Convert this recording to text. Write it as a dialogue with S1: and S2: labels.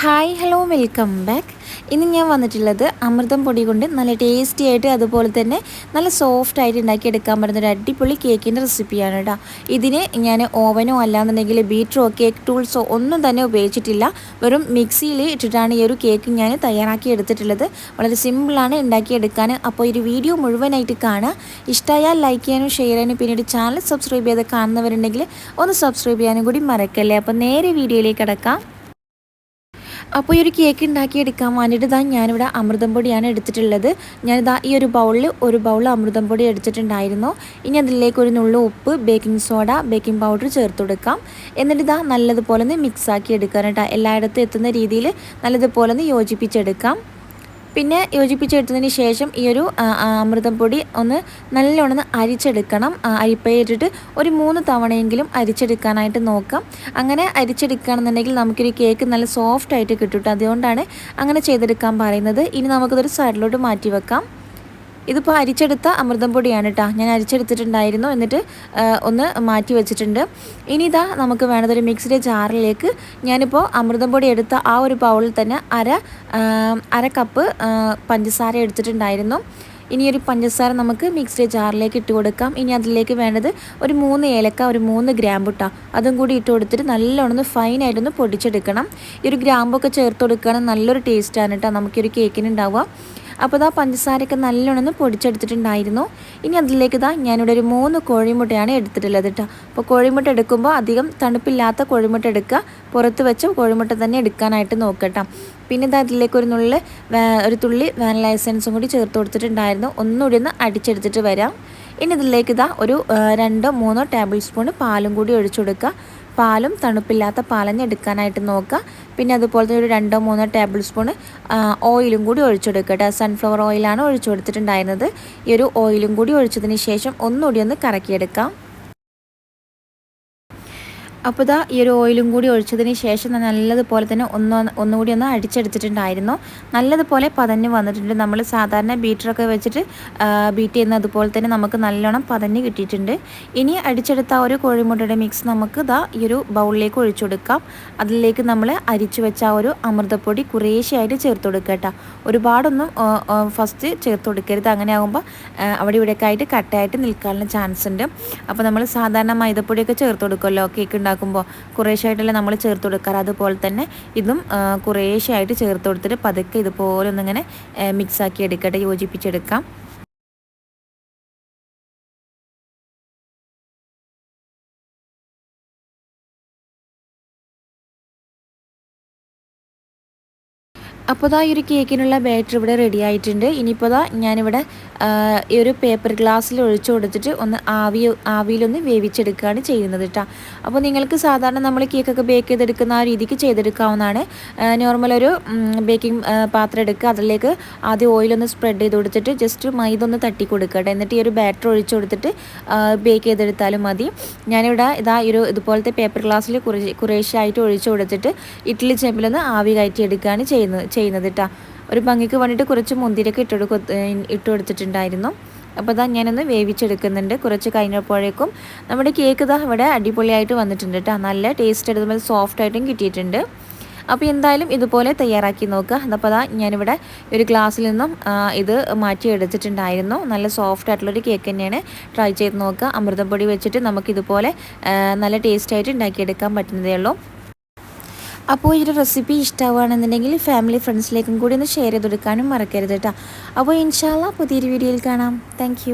S1: Hi hello welcome back ഇന്ന് ഞാൻ വന്നിട്ടുള്ളത് അമൃതം പൊടി കൊണ്ട് നല്ല ടേസ്റ്റി ആയിട്ട് അതുപോലെ തന്നെ നല്ല സോഫ്റ്റ് ആയിട്ട് ഉണ്ടാക്കിയെടുക്കാൻ പറ്റുന്ന ഒരു അടിപൊളി കേക്കിന്റെ റെസിപ്പിയാണ് കേട്ടോ. ഇതിന് ഞാൻ ഓവനോ അല്ലാന്നുണ്ടെങ്കിൽ ബീറ്ററോ കേക്ക് ടൂൾസോ ഒന്നും തന്നെ ഉപയോഗിച്ചിട്ടില്ല. വെറും മിക്സിയിൽ ഇട്ടിട്ടാണ് ഈ ഒരു കേക്ക് ഞാൻ തയ്യാറാക്കി എടുത്തിട്ടുള്ളത്. വളരെ സിമ്പിളാണ് ഉണ്ടാക്കിയെടുക്കാൻ. അപ്പോൾ ഒരു വീഡിയോ മുഴുവനായിട്ട് കാണുക. ഇഷ്ടമായാൽ ലൈക്ക് ചെയ്യാനും ഷെയർ ചെയ്യാനും പിന്നീട് ചാനൽ സബ്സ്ക്രൈബ് ചെയ്ത് കാണുന്നവരുണ്ടെങ്കിൽ ഒന്ന് സബ്സ്ക്രൈബ് ചെയ്യാനും കൂടി മറക്കല്ലേ? അപ്പോൾ നേരെ വീഡിയോയിലേക്ക് കിടക്കാം. അപ്പോൾ ഈ ഒരു കേക്ക് ഉണ്ടാക്കിയെടുക്കാൻ വേണ്ടിയിട്ട് ഇതാ ഞാനിവിടെ അമൃതം പൊടിയാണ് എടുത്തിട്ടുള്ളത്. ഞാനിതാ ഈ ഒരു ബൗളിൽ ഒരു ബൗൾ അമൃതം പൊടി എടുത്തിട്ടുണ്ടായിരുന്നു. ഇനി അതിലേക്ക് ഒരു നുള്ളു ഉപ്പ് ബേക്കിംഗ് സോഡ ബേക്കിംഗ് പൗഡർ ചേർത്ത് കൊടുക്കാം. എന്നിട്ട് ഇതാ നല്ലതുപോലെ ഒന്ന് മിക്സാക്കി എടുക്കാൻ കേട്ടോ. എല്ലായിടത്തും എത്തുന്ന രീതിയിൽ നല്ലതുപോലെ ഒന്ന് യോജിപ്പിച്ചെടുക്കാം. പിന്നെ യോജിപ്പിച്ചെടുത്തതിന് ശേഷം ഈ ഒരു അമൃതം പൊടി ഒന്ന് നല്ലോണം അരിച്ചെടുക്കണം. അരിപ്പയിട്ടിട്ട് ഒരു മൂന്ന് തവണയെങ്കിലും അരിച്ചെടുക്കാനായിട്ട് നോക്കാം. അങ്ങനെ അരിച്ചെടുക്കുകയാണെന്നുണ്ടെങ്കിൽ നമുക്കൊരു കേക്ക് നല്ല സോഫ്റ്റ് ആയിട്ട് കിട്ടും. അതുകൊണ്ടാണ് അങ്ങനെ ചെയ്തെടുക്കാൻ പറയുന്നത്. ഇനി നമുക്കതൊരു സൈഡിലോട്ട് മാറ്റി വെക്കാം. ഇതിപ്പോൾ അരിച്ചെടുത്ത അമൃതം പൊടിയാണ് കേട്ടോ ഞാൻ അരിച്ചെടുത്തിട്ടുണ്ടായിരുന്നു. എന്നിട്ട് ഒന്ന് മാറ്റി വെച്ചിട്ടുണ്ട്. ഇനി ഇതാ നമുക്ക് വേണ്ടതൊരു മിക്സിയുടെ ജാറിലേക്ക് ഞാനിപ്പോൾ അമൃതം പൊടി എടുത്ത ആ ഒരു ബൗളിൽ തന്നെ അര അര കപ്പ് പഞ്ചസാര എടുത്തിട്ടുണ്ടായിരുന്നു. ഇനി ഒരു പഞ്ചസാര നമുക്ക് മിക്സിയുടെ ജാറിലേക്ക് ഇട്ട് കൊടുക്കാം. ഇനി അതിലേക്ക് വേണ്ടത് ഒരു മൂന്ന് ഏലക്ക ഒരു മൂന്ന് ഗ്രാമ്പ് ഇട്ടാം അതും കൂടി ഇട്ട് കൊടുത്തിട്ട് നല്ലോണം ഫൈനായിട്ടൊന്ന് പൊടിച്ചെടുക്കണം. ഈ ഒരു ഗ്രാമ്പൊക്കെ ചേർത്ത് കൊടുക്കുകയാണെങ്കിൽ നല്ലൊരു ടേസ്റ്റാണ് കേട്ടോ നമുക്കൊരു കേക്കിന് ഉണ്ടാവുക. അപ്പോൾ ഇതാ പഞ്ചസാരയൊക്കെ നല്ലോണം പൊടിച്ചെടുത്തിട്ടുണ്ടായിരുന്നു. ഇനി അതിലേക്ക് ഇതാ ഞാനിവിടെ ഒരു മൂന്ന് കോഴിമുട്ടയാണ് എടുത്തിട്ടുള്ളത് കേട്ടോ അപ്പോൾ കോഴിമുട്ട എടുക്കുമ്പോൾ അധികം തണുപ്പില്ലാത്ത കോഴിമുട്ട എടുക്കുക. പുറത്ത് വെച്ച് കോഴിമുട്ട തന്നെ എടുക്കാനായിട്ട് നോക്കട്ടോ പിന്നെ ഇതാ അതിലേക്ക് ഒരു നുള്ളിൽ ഒരു തുള്ളി വാനില എസൻസും കൂടി ചേർത്ത് കൊടുത്തിട്ടുണ്ടായിരുന്നു. ഒന്നുകൂടി ഒന്ന് അടിച്ചെടുത്തിട്ട് വരാം. ഇനി ഇതിലേക്ക് ഇതാ ഒരു രണ്ടോ മൂന്നോ ടേബിൾ സ്പൂൺ പാലും കൂടി ഒഴിച്ചു കൊടുക്കുക. പാലും തണുപ്പില്ലാത്ത പാലഞ്ഞ് എടുക്കാനായിട്ട് നോക്കുക. പിന്നെ അതുപോലെ തന്നെ ഒരു രണ്ടോ മൂന്നോ ടേബിൾ സ്പൂൺ ഓയിലും കൂടി ഒഴിച്ചെടുക്കുക കേട്ടോ. സൺഫ്ലവർ ഓയിലാണ് ഒഴിച്ചു കൊടുത്തിട്ടുണ്ടായിരുന്നത്. ഈ ഒരു ഓയിലും കൂടി ഒഴിച്ചതിന് ശേഷം ഒന്നുകൂടി ഒന്ന് കറക്കിയെടുക്കാം. അപ്പോൾ ഇതാ ഈ ഒരു ഓയിലും കൂടി ഒഴിച്ചതിന് ശേഷം നല്ലതുപോലെ തന്നെ ഒന്ന് ഒന്നുകൂടി ഒന്ന് അടിച്ചെടുത്തിട്ടുണ്ടായിരുന്നു. നല്ലതുപോലെ പതഞ്ഞ് വന്നിട്ടുണ്ട്. നമ്മൾ സാധാരണ ബീറ്ററൊക്കെ വെച്ചിട്ട് ബീറ്റ് ചെയ്യുന്ന അതുപോലെ തന്നെ നമുക്ക് നല്ലോണം പതഞ്ഞ് കിട്ടിയിട്ടുണ്ട്. ഇനി അടിച്ചെടുത്ത ഒരു കോഴിമുട്ടയുടെ മിക്സ് നമുക്ക് ഇതാ ഈ ഒരു ബൗളിലേക്ക് ഒഴിച്ചു കൊടുക്കാം. അതിലേക്ക് നമ്മൾ അരിച്ചു വെച്ച ആ ഒരു അമൃതപ്പൊടി കുറേശ്ശെയായിട്ട് ചേർത്ത് കൊടുക്കുക കേട്ടോ. ഒരുപാടൊന്നും ഫസ്റ്റ് ചേർത്ത് കൊടുക്കരുത്. അങ്ങനെ ആകുമ്പോൾ അവിടെ ഇവിടെയൊക്കെ ആയിട്ട് കട്ടയായിട്ട് നിൽക്കാനുള്ള ചാൻസ് ഉണ്ട്. അപ്പോൾ നമ്മൾ സാധാരണ മൈദപ്പൊടിയൊക്കെ ചേർത്ത് കൊടുക്കുമല്ലോ കേക്ക് ഉണ്ടാക്കുമ്പോൾ കുറേശ്ശായിട്ടല്ലേ നമ്മൾ ചേർത്ത് കൊടുക്കാറ്? അതുപോലെ തന്നെ ഇതും കുറേശ്ശായിട്ട് ചേർത്ത് കൊടുത്തിട്ട് പതുക്കെ ഇതുപോലെ ഒന്നിങ്ങനെ മിക്സാക്കി എടുക്കട്ടെ യോജിപ്പിച്ചെടുക്കാം. അപ്പോൾ ഇതാ ഈ ഒരു കേക്കിനുള്ള ബാറ്റർ ഇവിടെ റെഡി ആയിട്ടുണ്ട്. ഇനിയിപ്പോൾ ഇതാ ഞാനിവിടെ ഈ ഒരു പേപ്പർ ഗ്ലാസ്സിൽ ഒഴിച്ചു കൊടുത്തിട്ട് ഒന്ന് ആവി ആവിയിലൊന്ന് വേവിച്ചെടുക്കുകയാണ് ചെയ്യുന്നത് കേട്ടോ അപ്പോൾ നിങ്ങൾക്ക് സാധാരണ നമ്മൾ കേക്കൊക്കെ ബേക്ക് ചെയ്തെടുക്കുന്ന ആ രീതിക്ക് ചെയ്തെടുക്കാവുന്നതാണ്. നോർമൽ ഒരു ബേക്കിംഗ് പാത്രം എടുക്കുക. അതിലേക്ക് ആദ്യം ഓയിലൊന്ന് സ്പ്രെഡ് ചെയ്ത് കൊടുത്തിട്ട് ജസ്റ്റ് മൈദ ഒന്ന് തട്ടി കൊടുക്കുക കൊടുക്കട്ടെ എന്നിട്ട് ഈ ഒരു ബാറ്റർ ഒഴിച്ചു കൊടുത്തിട്ട് ബേക്ക് ചെയ്തെടുത്താലും മതി. ഞാനിവിടെ ഇതാ ഒരു ഇതുപോലത്തെ പേപ്പർ ഗ്ലാസ്സിൽ കുറേ കുറേശ്ശായിട്ട് ഒഴിച്ചു കൊടുത്തിട്ട് ഇഡ്ഡലി ചെമ്പിലൊന്ന് ആവി കയറ്റി എടുക്കുകയാണ് ചെയ്യുന്നത് ചെയ്യുന്നത് കേട്ടോ ഒരു ഭംഗിക്ക് വേണ്ടിയിട്ട് കുറച്ച് മുന്തിരിയൊക്കെ ഇട്ടു ഇട്ട് കൊടുത്തിട്ടുണ്ടായിരുന്നു. അപ്പോൾ ഇതാ ഞാനൊന്ന് വേവിച്ചെടുക്കുന്നുണ്ട്. കുറച്ച് കഴിഞ്ഞപ്പോഴേക്കും നമ്മുടെ കേക്ക് ഇതാ ഇവിടെ അടിപൊളിയായിട്ട് വന്നിട്ടുണ്ട് കേട്ടോ. നല്ല ടേസ്റ്റ് എടുത്തുമ്പോൾ സോഫ്റ്റ് ആയിട്ടും കിട്ടിയിട്ടുണ്ട്. അപ്പോൾ എന്തായാലും ഇതുപോലെ തയ്യാറാക്കി നോക്കുക അപ്പോൾ അതാ ഞാനിവിടെ ഒരു ഗ്ലാസ്സിൽ നിന്നും ഇത് മാറ്റി എടുത്തിട്ടുണ്ടായിരുന്നു നല്ല സോഫ്റ്റ് ആയിട്ടുള്ളൊരു കേക്ക് തന്നെയാണ്. ട്രൈ ചെയ്ത് നോക്കുക അമൃതം പൊടി വെച്ചിട്ട് നമുക്കിതുപോലെ നല്ല ടേസ്റ്റായിട്ട് ഉണ്ടാക്കിയെടുക്കാൻ പറ്റുന്നതേ ഉള്ളൂ. അപ്പോൾ ഈ ഒരു റെസിപ്പി ഇഷ്ടമാവുകയാണെന്നുണ്ടെങ്കിൽ ഫാമിലി ഫ്രണ്ട്സിലേക്കും കൂടി ഒന്ന് ഷെയർ ചെയ്ത് കൊടുക്കാനും മറക്കരുത് കേട്ടോ. അപ്പോൾ ഇൻഷാല്ല പുതിയൊരു വീഡിയോയിൽ കാണാം. താങ്ക്